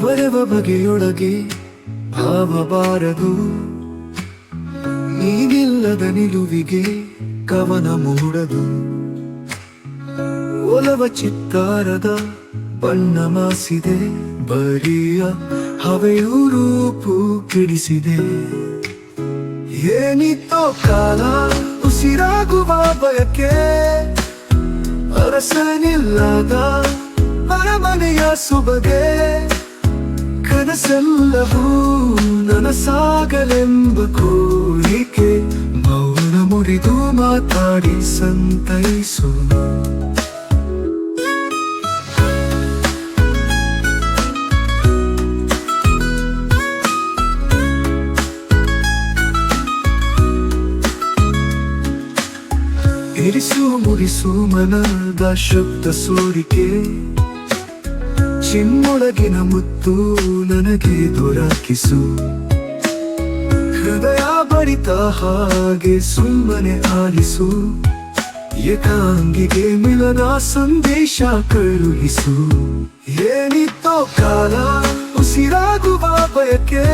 ಬಗೆಯೊಳಗೆ ಭಾವ ಬಾರದು ನೀನಿಲ್ಲದ ನಿಲುವಿಗೆ ಕವನ ಮೂಡದು. ಒಲವ ಚಿತ್ತಾರದ ಬಣ್ಣ ಮಾಸಿದೆ, ಬರಿಯ ಹವೆಯು ರೂಪು ಕಿಡಿಸಿದೆ. ಏನಿತ್ತೋ ಕಾಲ ಉಸಿರಾಗುವ ಬಯಕೆ, ಅರಸನಿಲ್ಲದ ಅರಮನೆಯ ಸುಬಗೆ. ಕನಸೆಲ್ಲವೂ ನನಸಾಗಲೆಂಬ ಕೋರಿಕೆ ಮೌನ ಮುರಿದು ಮಾತಾಡಿ ಸಂತೈಸು. ಇರಿಸು ಮುರಿಸು ಮನದ ಶಬ್ದ ಸೋರಿಕೆ ಚಿನ್ನೊಳಗಿನ ಮುತ್ತು ನನಗೆ ದೊರಕಿಸು. ಹೃದಯ ಬರಿತ ಹಾಗೆ ಸುಮ್ಮನೆ ಆಲಿಸು. ಏಕಾಂಗಿಗೆ ಮಿಲನ ಸಂದೇಶ ಕಳುಹಿಸು. ಏನಿತ್ತೋ ಕಾಲ ಉಸಿರಾಗುವ ಬಯಕೆ